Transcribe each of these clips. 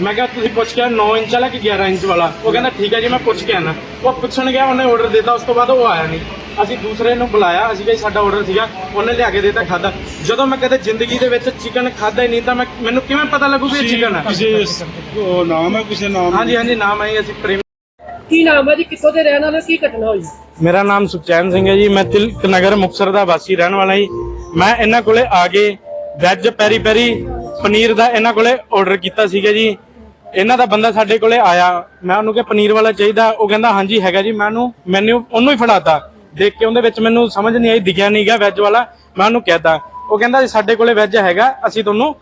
ਮੈਂ ਕਿਹਾ ਤੁਸੀਂ ਪੁੱਛ ਕੇ ਆਓ 9 ਇੰਚ ਵਾਲਾ ਕਿ 11 ਇੰਚ ਵਾਲਾ? ਉਹ ਕਹਿੰਦਾ ਠੀਕ ਹੈ ਜੀ ਮੈਂ ਪੁੱਛ ਕੇ ਆਣਾ ਉਹ ਪੁੱਛਣ ਗਿਆ ਉਹਨੇ ਆਰਡਰ ਦਿੱਤਾ ਉਸ ਤੋਂ ਬਾਅਦ ਉਹ ਆਇਆ ਨਹੀਂ। ਅਸੀਂ ਦੂਸਰੇ ਨੂੰ ਬੁਲਾਇਆ ਅਸੀਂ ਕਿਹਾ ਸਾਡਾ ਆਰਡਰ ਸੀਗਾ। ਉਹਨੇ ਲਿਆ ਕੇ ਦਿੱਤਾ ਖਾਦਾ ਜਦੋਂ ਮੈਂ ਕਦੇ ਜ਼ਿੰਦਗੀ ਦੇ ਵਿੱਚ ਚਿਕਨ ਖਾਦਾ ਹੀ ਨਹੀਂ ਤਾਂ ਮੈਂ ਮੈਨੂੰ ਕਿਵੇਂ ਪਤਾ ਲੱਗੂ ਵੀ ਇਹ ਚਿਕਨ ਹੈ ਕਿਸੇ ਉਹ ਨਾਮ ਹੈ ਕਿਸੇ ਨਾਮ ਹਾਂਜੀ ਹਾਂਜੀ ਨਾਮ ਹੈ ਜੀ, ਅਸੀਂ ਪ੍ਰੇਮ ਕੀ ਨਾਮ ਹੈ ਜੀ? ਕਿੱਥੋਂ ਦੇ ਰਹਿਣ ਵਾਲੇ? ਹੋ? ਕੀ ਘਟਨਾ ਹੋਈ? ਮੇਰਾ ਨਾਮ ਸੁਖਚੈਨ ਸਿੰਘ ਹੈ ਜੀ ਮੈਂ ਤਿਲਕ ਨਗਰ ਮੁਕਤਸਰ ਦਾ ਵਾਸੀ ਰਹਿਣ ਵਾਲਾ ਜੀ। ਮੈਂ ਇਹਨਾਂ ਕੋਲੇ ਆ ਕੇ ਵੈਜ ਪੈਰੀ ਪੈਰੀ ਪਨੀਰ ਦਾ ਇਹਨਾਂ ਕੋਲੇ ਆਰਡਰ ਕੀਤਾ ਸੀਗਾ ਜੀ। ਇਹਨਾਂ ਦਾ ਬੰਦਾ ਸਾਡੇ ਕੋਲੇ ਆਇਆ। ਮੈਂ ਉਹਨੂੰ ਕਿਹਾ, ਪਨੀਰ ਵਾਲਾ ਚਾਹੀਦਾ। ਉਹ ਕਹਿੰਦਾ, ਹਾਂਜੀ, ਹੈਗਾ ਜੀ। ਮੈਂ ਉਹਨੂੰ ਮੈਨੂੰ ਉਹਨੂੰ ਹੀ ਫੜਾਤਾ। ਦੇਖ ਕੇ ਉਹਦੇ ਵਿੱਚ ਮੈਨੂੰ ਸਮਝ ਨਹੀਂ ਆਈ, ਦਿਖਿਆ ਨਹੀਂਗਾ ਵੈਜ ਵਾਲਾ। ਮੈਂ ਉਹਨੂੰ ਕਹਿਤਾ। ਉਹ ਕਹਿੰਦਾ, ਜੀ ਸਾਡੇ ਕੋਲੇ ਵੈਜ ਹੈਗਾ, ਅਸੀਂ ਤੁਹਾਨੂੰ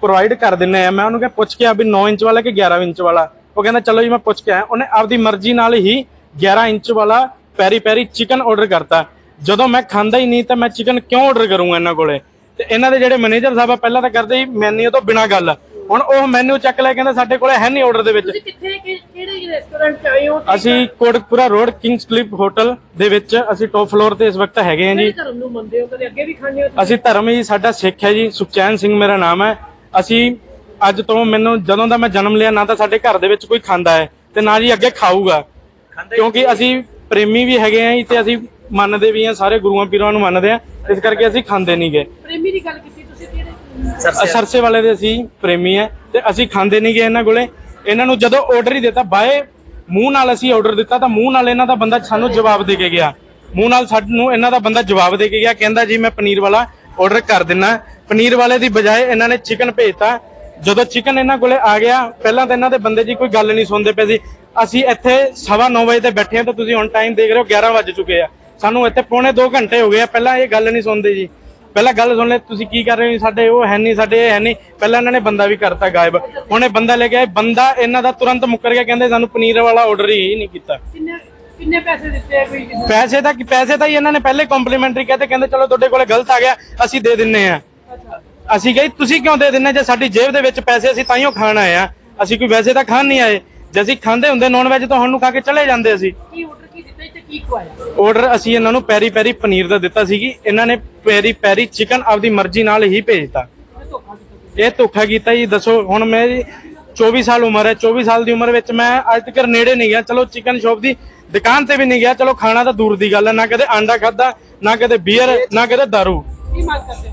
ਪ੍ਰੋਵਾਈਡ ਕਰ ਦਿੰਨੇ ਆ। ਮੈਂ ਉਹਨੂੰ ਕਿਹਾ, ਪੁੱਛ ਕੇ ਆ ਵੀ 9 ਇੰਚ ਵਾਲਾ ਕਿ 11 ਇੰਚ ਵਾਲਾ? ਉਹ ਕਹਿੰਦਾ, ਚਲੋ ਜੀ, ਮੈਂ ਪੁੱਛ ਕੇ ਆਇਆ। ਉਹਨੇ ਆਪਦੀ ਮਰਜ਼ੀ ਨਾਲ ਹੀ 11 ਇੰਚ ਵਾਲਾ ਪੈਰੀ ਪੈਰੀ ਚਿਕਨ ਆਰਡਰ ਕਰਤਾ। ਜਦੋਂ ਮੈਂ ਖਾਂਦਾ ਹੀ ਨਹੀਂ, ਤਾਂ ਮੈਂ ਚਿਕਨ ਕਿਉਂ ਆਰਡਰ ਕਰੂੰਗਾ ਇਹਨਾਂ ਕੋਲੇ? ਤੇ ਇਹਨਾਂ ਦੇ ਜਿਹੜੇ ਮੈਨੇਜਰ ਸਾਹਿਬ ਆ ਪਹਿਲਾਂ ਤਾਂ ਕਰਦੇ ਸੀ ਮੈਨੂ ਤੋਂ ਬਿਨਾ ਗੱਲ। ਹੁਣ ਉਹ ਮੈਨੂ ਚੱਕ ਲੈ ਕਹਿੰਦਾ ਸਾਡੇ ਕੋਲੇ ਹੈ ਨਹੀਂ ਆਰਡਰ ਦੇ ਵਿੱਚ। ਤੁਸੀਂ ਕਿੱਥੇ ਕਿ- ਕਿਹੜੇ ਰੈਸਟੋਰੈਂਟ ਚ ਆਏ ਹੋ? ਅਸੀਂ Kotkapura road Kings Clip hotel ਦੇ ਵਿੱਚ ਅਸੀਂ ਟੌਪ ਫਲੋਰ ਤੇ ਇਸ ਵਕਤ ਹੈਗੇ ਹਾਂ ਜੀ। ਧਰਮ ਨੂੰ ਮੰਨਦੇ ਹੋ? ਕਦੇ ਅੱਗੇ ਵੀ ਖਾਣੇ ਹੋ ਅਸੀਂ ਧਰਮ ਜੀ ਸਾਡਾ ਸਿੱਖ ਹੈ ਜੀ। ਸੁਖਚੈਨ ਸਿੰਘ ਮੇਰਾ ਨਾਮ ਹੈ। ਅਸੀਂ ਅੱਜ ਤੋਂ ਮੈਨੂੰ ਜਦੋਂ ਦਾ ਮੈਂ ਜਨਮ ਲਿਆ ਨਾ ਤਾਂ ਸਾਡੇ ਘਰ ਦੇ ਵਿੱਚ ਕੋਈ ਖਾਂਦਾ ਹੈ ਤੇ ਨਾ ਜੀ ਅੱਗੇ ਖਾਊਗਾ। ਕਿਉਂਕਿ ਅਸੀਂ ਪ੍ਰੇਮੀ ਵੀ ਹੈਗੇ ਆਂ ਜੀ ਤੇ ਅਸੀਂ ਮੰਨਦੇ ਵੀ ਆਂ ਸਾਰੇ ਗੁਰੂਆਂ ਪੀਰਾਂ ਨੂੰ ਮੰਨਦੇ ਆਂ ਇਸ ਕਰਕੇ ਅਸੀਂ ਖਾਂਦੇ ਨਹੀਂਗੇ ਪ੍ਰੇਮੀ ਦੀ ਗੱਲ ਕੀਤੀ ਤੁਸੀਂ ਕਿਹੜੇ? ਸਰਸੇ ਵਾਲੇ। ਦੇ ਅਸੀਂ ਪ੍ਰੇਮੀ ਆ ਤੇ ਅਸੀਂ ਖਾਂਦੇ ਨਹੀਂਗੇ ਇਹਨਾਂ ਕੋਲੇ। ਇਹਨਾਂ ਨੂੰ ਜਦੋਂ ਆਰਡਰ ਹੀ ਦਿੱਤਾ ਬਾਏ ਮੂੰਹ ਨਾਲ ਅਸੀਂ ਆਰਡਰ ਦਿੱਤਾ ਤਾਂ ਮੂੰਹ ਨਾਲ ਇਹਨਾਂ ਦਾ ਬੰਦਾ ਸਾਨੂੰ ਜਵਾਬ ਦੇ ਕੇ ਗਿਆ। ਮੂੰਹ ਨਾਲ ਸਾਨੂੰ ਇਹਨਾਂ ਦਾ ਬੰਦਾ ਜਵਾਬ ਦੇ ਕੇ ਗਿਆ ਕਹਿੰਦਾ ਜੀ ਮੈਂ ਪਨੀਰ ਵਾਲਾ ਆਰਡਰ ਕਰ ਦਿੰਨਾ। ਪਨੀਰ ਵਾਲੇ ਦੀ ਬਜਾਏ ਇਹਨਾਂ ਨੇ ਚਿਕਨ ਭੇਜਤਾ। ਜਦੋਂ ਚਿਕਨ ਇਹਨਾਂ ਕੋਲੇ ਆ ਗਿਆ ਪਹਿਲਾਂ ਤਾਂ ਇਹਨਾਂ ਦੇ ਬੰਦੇ ਜੀ ਕੋਈ ਗੱਲ ਨਹੀਂ ਸੁਣਦੇ ਪਏ ਸੀ। ਅਸੀਂ ਇੱਥੇ ਸਵਾ ਨੌ ਵਜੇ ਤੇ ਬੈਠੇ ਹਾਂ ਤਾਂ ਤੁਸੀਂ ਹੁਣ ਟਾਈਮ ਦੇਖ ਰਹੇ ਹੋ 11 ਵੱਜ ਚੁੱਕੇ ਆ। ਸਾਨੂੰ ਇੱਥੇ ਪੌਣੇ 2 ਘੰਟੇ ਹੋ ਗਏ ਆ। ਪਹਿਲਾਂ ਇਹ ਗੱਲ ਨਹੀਂ ਸੁਣਦੇ ਜੀ। ਪਹਿਲਾਂ ਗੱਲ ਸੁਣ ਲੈ ਤੁਸੀਂ ਕੀ ਕਰ ਰਹੇ ਹੋ ਸਾਡੇ ਉਹ ਹੈ ਨਹੀਂ ਸਾਡੇ ਇਹ ਹੈ ਨਹੀਂ। ਪਹਿਲਾਂ ਇਹਨਾਂ ਨੇ ਬੰਦਾ ਵੀ ਕਰਤਾ ਗਾਇਬ। ਹੁਣ ਇਹ ਬੰਦਾ ਲੈ ਕੇ ਆਏ। ਬੰਦਾ ਇਹਨਾਂ ਦਾ ਤੁਰੰਤ ਮੁੱਕਰ ਗਿਆ ਕਹਿੰਦੇ ਸਾਨੂੰ ਪਨੀਰ ਵਾਲਾ ਆਰਡਰ ਹੀ ਨਹੀਂ ਕੀਤਾ। ਕਿੰਨੇ ਕਿੰਨੇ ਪੈਸੇ ਦਿੱਤੇ ਆ ਕੋਈ ਪੈਸੇ ਤਾਂ ਪੈਸੇ ਤਾਂ ਹੀ ਇਹਨਾਂ ਨੇ ਪਹਿਲੇ ਕੰਪਲੀਮੈਂਟਰੀ ਕਹਤੇ ਕਹਿੰਦੇ ਚਲੋ ਤੁਹਾਡੇ ਕੋਲੇ ਗਲਤ ਆ ਗਿਆ ਅਸੀਂ ਦੇ ਦਿੰਨੇ ਆ। ਅਸੀਂ ਕਹੀ ਤੁਸੀਂ ਕਿਉਂ ਦੇ ਦਿੰਨੇ? ਜੇ ਸਾਡੀ ਜੇਬ ਦੇ ਵਿੱਚ ਪੈਸੇ ਅਸੀਂ ਤਾਈਓ ਖਾਣ ਆਏ ਆ। ਅਸੀਂ ਕੋਈ ਵੈਸੇ ਤਾਂ ਖਾਣ ਨਹੀਂ ਆਏ। ਜੇ ਅਸੀਂ ਖਾਂਦੇ ਹੁੰਦੇ ਨੌਨ ਵੈਜ ਤਾਂ ਹੁਣ ਨੂੰ ਖਾ ਕੇ ਚਲੇ ਜਾਂਦੇ ਅਸੀਂ। ਦਿੱਤਾ ਜੀ ਤੇ ਕੀ ਖਵਾਇਆ ਆਰਡਰ ਅਸੀਂ ਇਹਨਾਂ ਨੂੰ ਪੈਰੀ ਪੈਰੀ ਪਨੀਰ ਦਾ ਦਿੱਤਾ ਸੀਗੀ। ਇਹਨਾਂ ਨੇ ਪੈਰੀ ਪੈਰੀ ਚਿਕਨ ਆਪਦੀ ਮਰਜ਼ੀ ਨਾਲ ਹੀ ਭੇਜਤਾ ਇਹ ਧੋਖਾ ਕੀਤਾ ਜੀ। ਦੱਸੋ ਹੁਣ ਮੈਂ ਜੀ 24 ਸਾਲ ਉਮਰ ਹੈ। 24 ਸਾਲ ਦੀ ਉਮਰ ਵਿੱਚ ਮੈਂ ਅੱਜ ਤੱਕ ਨੇੜੇ ਨਹੀਂ ਗਿਆ। ਚਲੋ ਚਿਕਨ ਸ਼ਾਪ ਦੀ ਦੁਕਾਨ ਤੇ ਵੀ ਨਹੀਂ ਗਿਆ। ਚਲੋ ਖਾਣਾ ਤਾਂ ਦੂਰ ਦੀ ਗੱਲ ਹੈ। ਨਾ ਕਦੇ ਆਂਡਾ ਖਾਦਾ ਨਾ ਕਦੇ ਬੀਅਰ ਨਾ ਕਦੇ ਦਾਰੂ ਕੀ ਮੰਗ ਕਰਦੇ ਹੋ?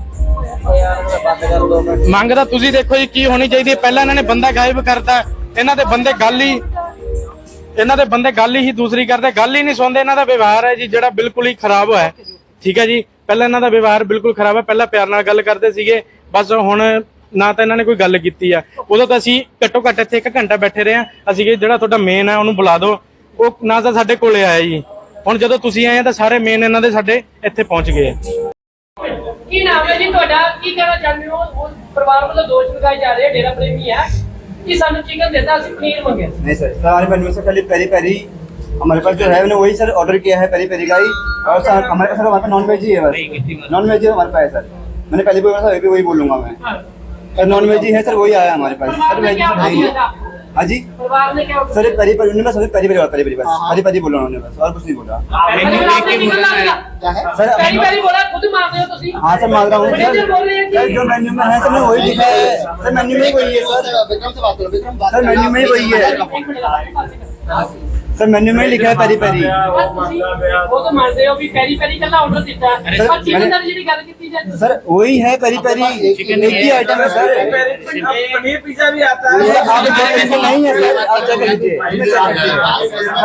ਮੰਗ ਤਾਂ ਤੁਸੀਂ ਦੇਖੋ ਜੀ ਕੀ ਹੋਣੀ ਚਾਹੀਦੀ ਹੈ। ਪਹਿਲਾਂ ਇਹਨਾਂ ਨੇ ਬੰਦਾ ਗਾਇਬ ਕਰਤਾ। ਇਹਨਾਂ ਦੇ ਬੰਦੇ ਗੱਲ ਹੀ ਇਹਨਾਂ ਦੇ ਬੰਦੇ ਗੱਲ ਹੀ ਦੂਸਰੀ ਕਰਦੇ, ਗੱਲ ਹੀ ਨਹੀਂ ਸੁਣਦੇ, ਇਹਨਾਂ ਦਾ ਵਿਵਹਾਰ ਹੈ ਜੀ, ਜਿਹੜਾ ਬਿਲਕੁਲ ਹੀ ਖਰਾਬ ਹੋਇਆ ਠੀਕ ਹੈ ਜੀ? ਪਹਿਲਾਂ ਇਹਨਾਂ ਦਾ ਵਿਵਹਾਰ ਬਿਲਕੁਲ ਖਰਾਬ ਹੈ, ਪਹਿਲਾਂ ਪਿਆਰ ਨਾਲ ਗੱਲ ਕਰਦੇ ਸੀਗੇ, ਬਸ ਹੁਣ ਨਾ ਤਾਂ ਇਹਨਾਂ ਨੇ ਕੋਈ ਗੱਲ ਕੀਤੀ ਆ। ਉਦੋਂ ਤਾਂ ਅਸੀਂ ਘੱਟੋ ਘੱਟ ਇੱਥੇ 1 ਘੰਟਾ ਬੈਠੇ ਰਹੇ ਆ ਅਸੀਂ ਕਿ ਜਿਹੜਾ ਤੁਹਾਡਾ ਮੇਨ ਹੈ, ਉਹਨੂੰ ਬੁਲਾ ਦਿਓ। ਉਹ ਨਾ ਤਾਂ ਸਾਡੇ ਕੋਲੇ ਆਇਆ ਜੀ। ਹੁਣ ਜਦੋਂ ਤੁਸੀਂ ਆਏ ਆ, ਤਾਂ ਸਾਰੇ ਮੇਨ ਇਹਨਾਂ ਦੇ ਸਾਡੇ ਇੱਥੇ ਪਹੁੰਚ ਗਏ ਕੀ ਨਾਮ ਹੈ ਜੀ ਤੁਹਾਡਾ? ਕੀ ਕਹਿਣਾ ਚਾਹੁੰਦੇ ਹੋ? ਪਰਿਵਾਰ ਵੱਲੋਂ ਦੋਸ਼ ਲਗਾਏ ਜਾ ਰਹੇ ਡੇਰਾ ਪ੍ਰੇਮੀ ਹੈ ਕਿ ਸਾਨੂੰ ਚਿਕਨ ਦਿੱਤਾ ਅਸੀਂ ਪਨੀਰ ਮੰਗਿਆ नहीं सर सर हमारे मेन्यू से खाली पेरी पेरी हमारे पास जो है मैंने वही सर ऑर्डर किया है पेरी पेरी का ही और सर हमारे सर हमारे पास नॉन वेज ही है बस नॉन वेज ही हमारे पास है सर मैंने पहले भी बोला था अभी भी वही बोलूंगा मैं ਹਾਂ सर नॉन वेज ही है सर वही आया हमारे पास सर वेज सर नहीं है हाँ जी सर पहली बार उन्होंने सबसे पहली बार पहली बार बस पहली बार बोला उन्होंने बस और कुछ नहीं बोला मेन्यू लेके बोला है सर पहली बार बोला खुद मांग रहे हो तुम हां सर मांग रहा हूं सर जो मेन्यू में है सर मैं वही लिखा है सर मेन्यू में ही वही है सर विक्रम से बात करो विक्रम बात सर मेन्यू में ही वही है सर मेन्यू में ही लिखा है पेरी पेरी ਪਰ ਤੁਸੀਂ ਉਹ ਤਾਂ ਮੰਨਦੇ ਹੋ ਵੀ ਪੈਰੀ ਪੈਰੀ ਕੱਲਾ ਆਰਡਰ ਦਿੱਤਾ ਹੈ ਸਰ, ਪਰ ਚਿਕਨ ਮੈਨੇ- ਦੀ ਜਿਹੜੀ ਗੱਲ ਕੀਤੀ ਜਾਂਦੀ सर वही है पेरी पेरी एक ही आइटम है सर पनीर पिज्जा भी आता ये आप इसमें नहीं है सर आप चेक कर लीजिए इसमें चेक कर लीजिए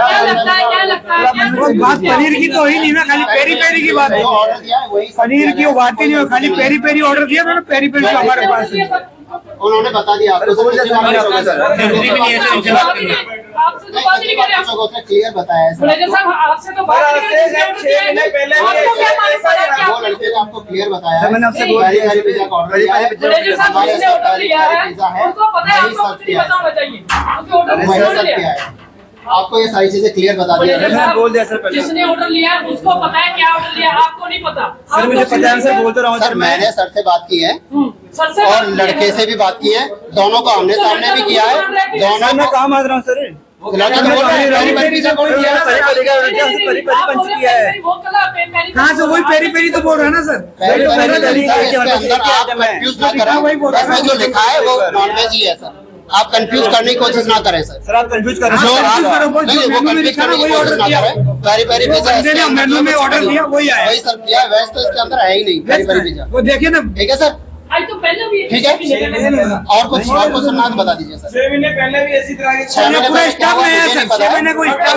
क्या लगता है क्या लगता है क्या वो बात पनीर की तो ही नहीं ना खाली पेरी पेरी की बात है ऑर्डर दिया है वही पनीर की वो बात ही नहीं हो खाली पेरी पेरी ऑर्डर दिया मैंने पेरी पेरी तो हमारे पास है उन्होंने बता दिया आपको सर, वो जैसा आपने बोला, सर। आपसे तो बात नहीं कर रहे हम क्लियर बताया मैनेजर साहब आपसे तो बात नहीं कर छह महीने पहले आपको क्या मालूम पड़ा क्या वो लड़के ने आपको क्लियर बताया सर, मैंने आपसे बोल पेरी दिया, पेरी सर। पिज्जा का ऑर्डर दिया है। मैनेजर साहब हमारे ऑर्डर पेरी है उनको पता है आपको कुछ नहीं चाहिए। ऑर्डर है। ये सारी चीज़ें क्लियर बता दी मैंने बोल दिया सर पहले। जिसने ऑर्डर लिया है उसको पता है क्या ऑर्डर लिया आपको नहीं पता। सर मुझे पता है सर बोलते रहा हूँ सर मैंने सर से बात की है। हम्म, और लड़के से भी बात की है। दोनों को आमने सामने भी किया है। दोनों में काम आ रहा हूँ सर हाँ। सर वही पेरी पेरी तो बोल रहा है ना सर? तो जो लिखा है वो नॉनवेज ही है सर। आप कंफ्यूज करने की कोशिश ना करें सर। सर आप कंफ्यूज कर मेनू में ऑर्डर दिया वही आया वही सर दिया वैसे तो इसके अंदर है ही नहीं पेरी पेरी पिज्जा वो देखिए ना। ठीक है सर? आज तो पहले भी ठीक है और कुछ और कुछ ना बता दीजिए सर छह महीने पहले भी इसी तरह के छह महीने पूरा पहले क्या स्टाफ हुआ में है मुझे सर नहीं पता छह है। महीने को स्टाफ